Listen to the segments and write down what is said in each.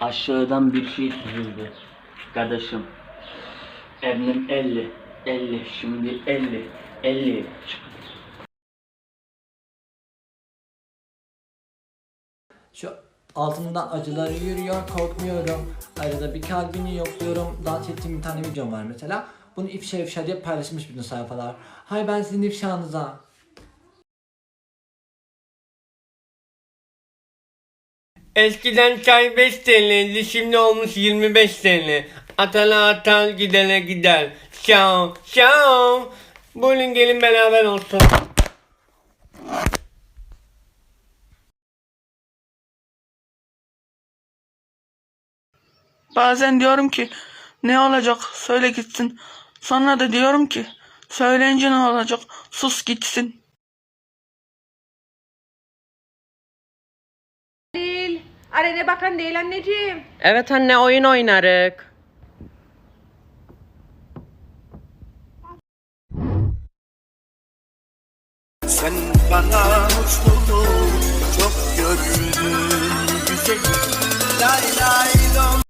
Aşağıdan bir şey çizildi. Kardeşim. Emrim 50. 50. Şimdi 50. 50. Çık. Şu altımda acıları yürüyor korkmuyorum. Arada bir kalbini yokluyorum. Dans ettiğim bir tane videom var mesela. Bunu ifşa ifşa diye paylaşmış bütün sayfalar. Hay ben sizin ifşanıza. Eskiden çay 5 TL'ydi şimdi olmuş 25 TL. Atana atar gidene gider. Ciao ciao. Buyurun gelin beraber olsun. Bazen diyorum ki ne olacak söyle gitsin. Sonra da diyorum ki söyleyince ne olacak sus gitsin. Arene bakan değil anneciğim. Evet anne oyun oynarık. Sen bana mutluluğu çok gördün güzelim Lay lay lom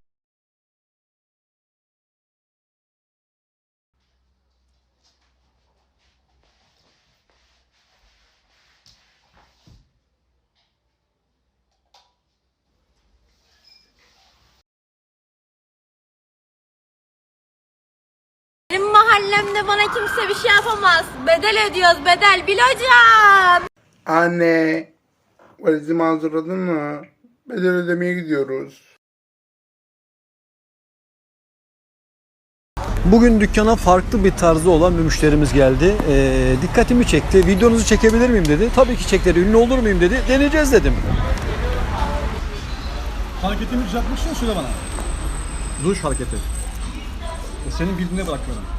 Mahallemde bana kimse bir şey yapamaz. Bedel ödüyoruz bedel Bil hocam. Anne, valizimi hazırladın mı? Bedel ödemeye gidiyoruz. Bugün dükkana farklı bir tarzı olan bir müşterimiz geldi. Ee, dikkatimi çekti. Videonuzu çekebilir miyim dedi. Tabii ki çek dedi. Ünlü olur muyum dedi. Deneyeceğiz dedim. Hareketimi düzeltmişsin söyle bana. Duş hareketi. E, Senin bildiğine bırakıyorum.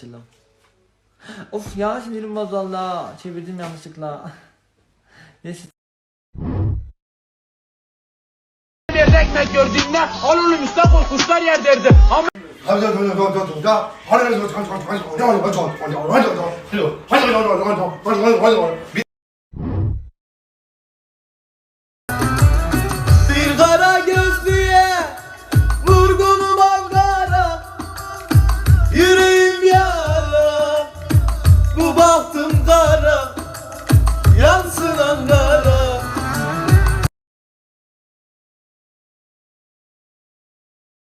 Selam. Of ya sinirim bozuldu. Çevirdim yanlışlıkla. Neyse. Bir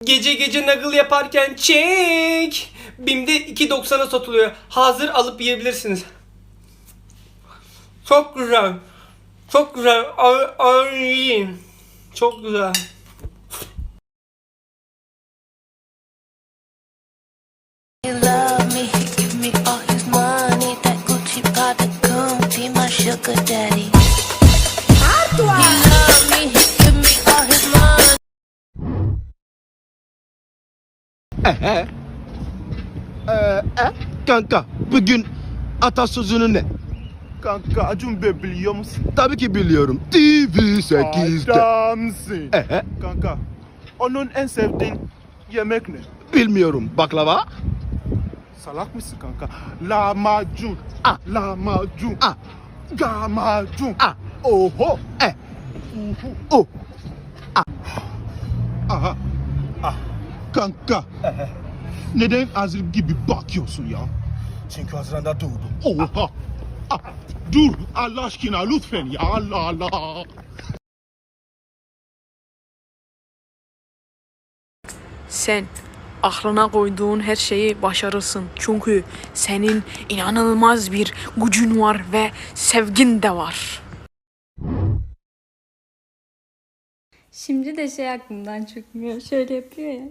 Gece gece nagıl yaparken çek. Bim'de 2.90'a satılıyor. Hazır alıp yiyebilirsiniz. Çok güzel. Çok güzel. Ay, ay. Çok güzel. Kanka bugün atasözünü ne? Kanka Acun Bey biliyor musun? Tabii ki biliyorum. TV8'de. Adamsın. Ehe. Kanka onun en sevdiğin yemek ne? Bilmiyorum. Baklava? Salak mısın kanka? Lahmacun. Ah. Lahmacun. Ah. Lahmacun. Ah. Oho. E. Uhu. O. Aha. Kanka. Neden Azir gibi bakıyorsun ya? Çünkü Haziran'da doğdum. Oha. Ah. Dur Allah aşkına lütfen ya Allah Allah. Sen aklına koyduğun her şeyi başarırsın. Çünkü senin inanılmaz bir gücün var ve sevgin de var. Şimdi de şey aklımdan çıkmıyor. Şöyle yapıyor ya.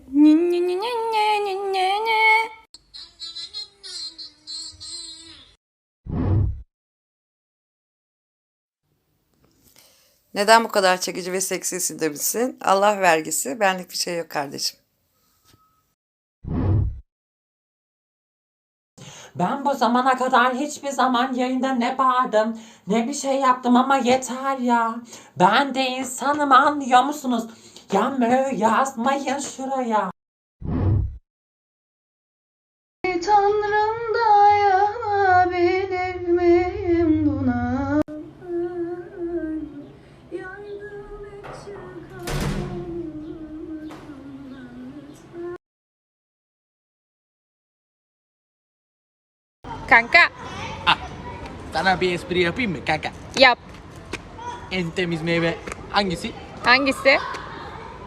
Neden bu kadar çekici ve seksisin demişsin? Allah vergisi. Benlik bir şey yok kardeşim. Ben bu zamana kadar hiçbir zaman yayında ne bağırdım ne bir şey yaptım ama yeter ya. Ben de insanım anlıyor musunuz? Ya mö yazmayın şuraya. Kanka Sana bir espri yapayım mı kanka? yap. En temiz meyve hangisi? Hangisi?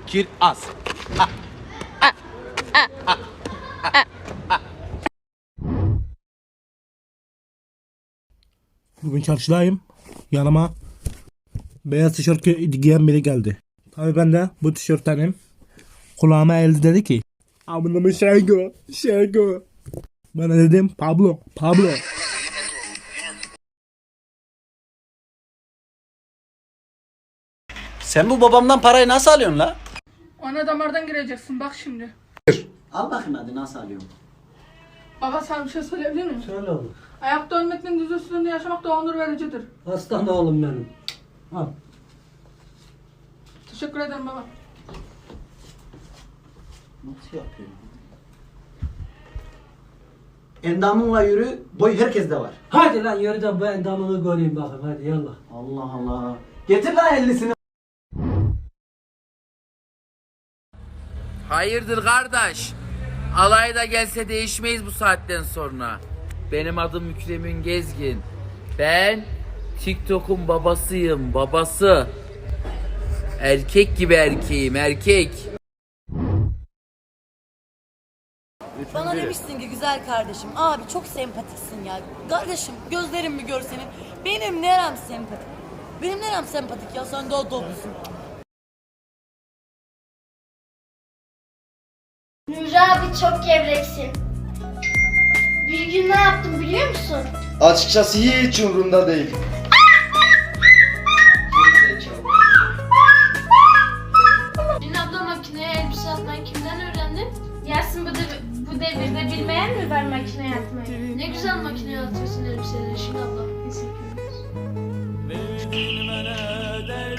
Kiraz. Bugün çarşıdayım. Yanıma beyaz tişört gi- giyen biri geldi. Tabii ben de bu tişörttenim. Kulağıma eldi dedi ki Amına mı Şengo, Şengo. Ben de dedim Pablo, Pablo. Sen bu babamdan parayı nasıl alıyorsun la? Ona damardan gireceksin bak şimdi. Al bakayım hadi nasıl alıyorum? Baba sana bir şey söyleyebilir miyim? Söyle oğlum. Ayakta ölmekten düz üstünde yaşamak da onur vericidir. Aslan oğlum benim. Al. Teşekkür ederim baba. Nasıl yapıyorum? Endamınla yürü, boy herkeste var. Hadi lan yürü de bu endamını göreyim bakayım hadi yallah. Allah Allah. Getir lan ellisini. Hayırdır kardeş? Alay da gelse değişmeyiz bu saatten sonra. Benim adım Mükremin Gezgin. Ben TikTok'un babasıyım, babası. Erkek gibi erkeğim, erkek. Bana demişsin ki güzel kardeşim abi çok sempatiksin ya. Kardeşim gözlerim bir gör senin. Benim nerem sempatik. Benim nerem sempatik ya sen daha dolusun. Nuri abi çok gevreksin. Bir gün ne yaptım biliyor musun? Açıkçası hiç umurumda değil.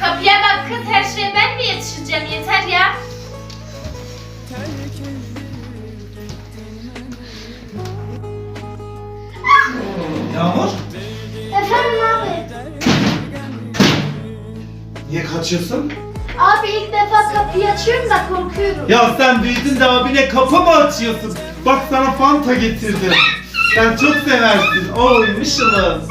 Kapıya bak kız her şeye ben mi yetişeceğim yeter ya. Yağmur? Efendim abi. Niye kaçıyorsun? Abi ilk defa kapıyı açıyorum da korkuyorum. Ya sen büyüdün de abine kapı mı açıyorsun? Bak sana fanta getirdim. Sen çok seversin. Oy mışılız.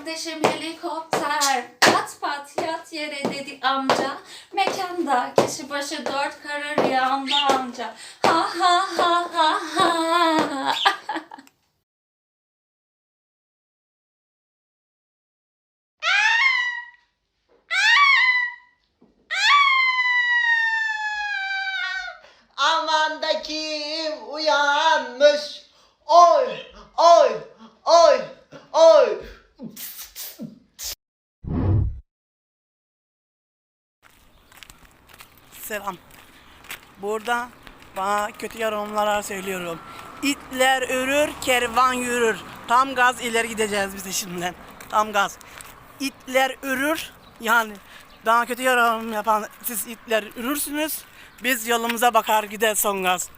Kardeşim helikopter. Pat pat yat yere dedi amca. Mekanda kişi başı dört karı rüyamda amca. Ha ha ha ha ha. Aman da kim uyanmış. Oy, oy, oy, oy. Selam. Burada bana kötü yorumlar söylüyorum. İtler ürür, kervan yürür. Tam gaz ileri gideceğiz biz de şimdiden. Tam gaz. İtler ürür, yani daha kötü yorum yapan siz itler ürürsünüz. Biz yolumuza bakar gider son gaz.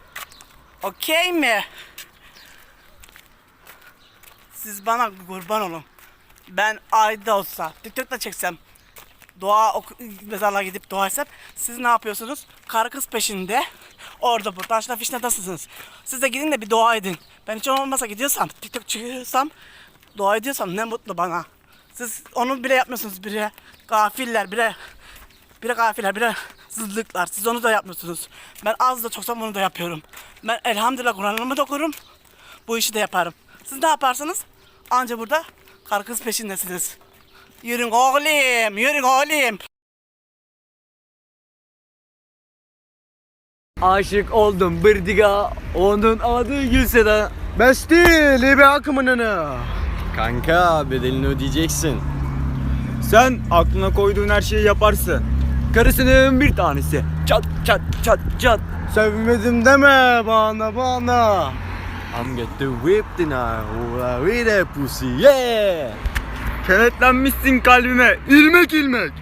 Okey mi? Siz bana kurban olun. Ben ayda olsa TikTok'ta çeksem doğa mezarlığa gidip dua etsem siz ne yapıyorsunuz? Karı kız peşinde orada burada aşna fişnedasınız. Siz de gidin de bir dua edin. Ben hiç olmazsa gidiyorsam TikTok çıkıyorsam dua ediyorsam ne mutlu bana. Siz onu bile yapmıyorsunuz bire gafiller bire bire gafiller bire zıllıklar. Siz onu da yapmıyorsunuz. Ben az da çoksam onu da yapıyorum. Ben elhamdülillah Kur'an'ımı da okurum. Bu işi de yaparım. Siz ne yaparsınız? Anca burada karı kız peşindesiniz. Yürün oğlum, yürün oğlum. Aşık oldum bir diga. Onun adı Gülseda. Besti, libe akımını. Kanka bedelini ödeyeceksin. Sen aklına koyduğun her şeyi yaparsın. Karısının bir tanesi. Çat çat çat çat. Sevmedim deme bana bana. I'm get the whip tonight. Oh, with a pussy yeah. Kenetlenmişsin kalbime. ilmek ilmek.